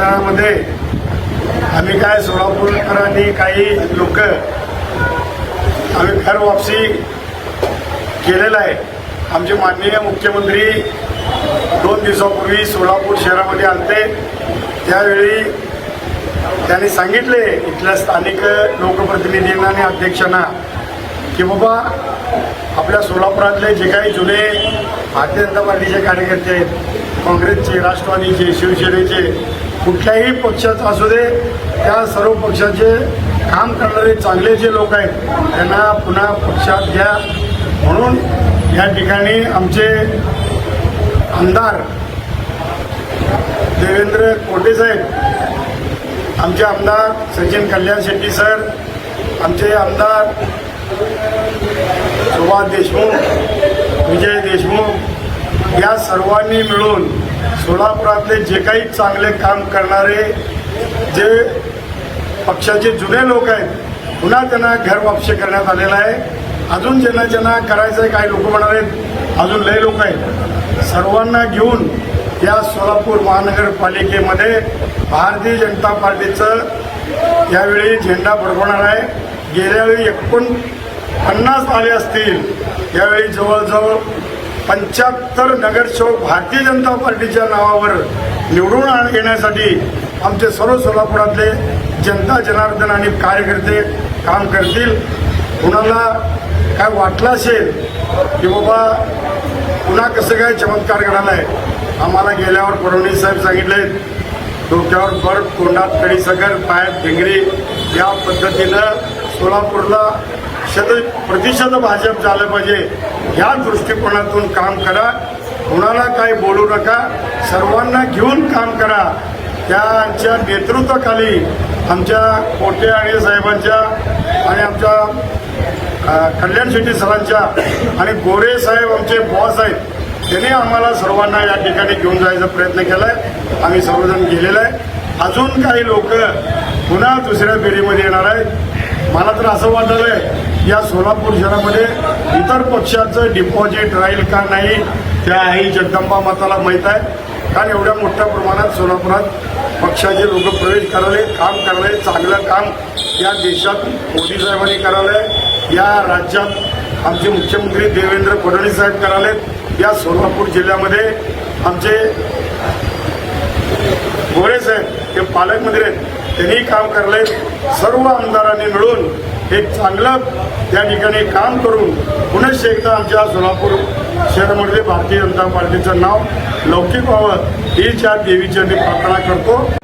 वातावरणामध्ये आम्ही काय सोलापूरकरांनी काही लोक आम्ही घर वापसी केलेलं आहे. आमचे माननीय मुख्यमंत्री दोन दिवसापूर्वी सोलापूर शहरामध्ये आलते. त्यावेळी त्यांनी सांगितले इथल्या स्थानिक लोकप्रतिनिधींना आणि अध्यक्षांना की बाबा आपल्या सोलापुरातले जे काही जुने भारतीय जनता पार्टीचे कार्यकर्ते आहेत काँग्रेसचे राष्ट्रवादीचे शिवसेनेचे कुठल्याही पक्षाचा असू दे त्या सर्व पक्षाचे काम करणारे चांगले जे लोक आहेत त्यांना पुन्हा पक्षात घ्या. म्हणून या ठिकाणी आमचे आमदार देवेंद्र कोटे साहेब आमचे आमदार सचिन कल्याण शेट्टी सर आमचे आमदार सुभाष देशमुख विजय देशमुख या सर्वांनी मिळून सोलापुरातले जे काही चांगले काम करणारे जे पक्षाचे जुने लोक आहेत पुन्हा त्यांना घर वापशी करण्यात आलेलं आहे. अजून ज्यांना ज्यांना करायचं आहे काही लोक म्हणणार आहेत अजून लय लोक आहेत. सर्वांना घेऊन या सोलापूर महानगरपालिकेमध्ये भारतीय जनता पार्टीचं यावेळी झेंडा फडकवणार आहे. गेल्यावेळी एकूण पन्नास आले असतील यावेळी जवळजवळ पंच्याहत्तर नगरसेवक भारतीय जनता पार्टीच्या नावावर निवडून आण- येण्यासाठी आमचे सर्व सोलापुरातले जनता जनार्दन आणि कार्यकर्ते काम करतील. कुणाला काय वाटलं असेल की बाबा पुन्हा कसं काय चमत्कार घडायला आहे आम्हाला गेल्यावर फडणवीस साहेब सांगितले डोक्यावर बर्फ तोंडात कडीसगर पायात ढेंगरी. या पद्धतीनं सोलापूरला शत प्रतिशत भाजप झालं पाहिजे या दृष्टिकोनातून काम करा. कुणाला काही बोलू नका. सर्वांना घेऊन काम करा. त्यांच्या नेतृत्वाखाली आमच्या कोटे आणि साहेबांच्या आणि आमच्या कल्याण शेट्टी सरांच्या आणि गोरे साहेब आमचे बॉस आहेत त्यांनी आम्हाला सर्वांना या ठिकाणी घेऊन जायचा प्रयत्न केलाय. आम्ही सर्वजण गेलेलो आहे. अजून काही लोक पुन्हा दुसऱ्या फेरीमध्ये येणार आहेत. मला तर असं वाटलं आहे या सोलापूर शहरामध्ये इतर पक्षाचं डिपॉझिट राहील का नाही त्या आई जगदंबा माताला माहीत आहे. कारण एवढ्या मोठ्या प्रमाणात सोलापुरात पक्षाचे लोक प्रवेश करायले काम करायले चांगलं काम या देशात मोदी साहेबांनी करायलंय. या राज्यात आमचे मुख्यमंत्री देवेंद्र फडणवीस साहेब करालेत या सोलापूर जिल्ह्यामध्ये आमचे गोरे साहेब हे पालकमंत्री आहेत त्यांनी काम करले सर्व आमदारांनी मिळून एक चांगलं त्या ठिकाणी काम करून पुनश्च एकदा आमच्या सोलापूर शहरामध्ये भारतीय जनता पार्टीचं नाव लौकिक व्हावं ही ज्या देवीच्या मी प्रार्थना करतो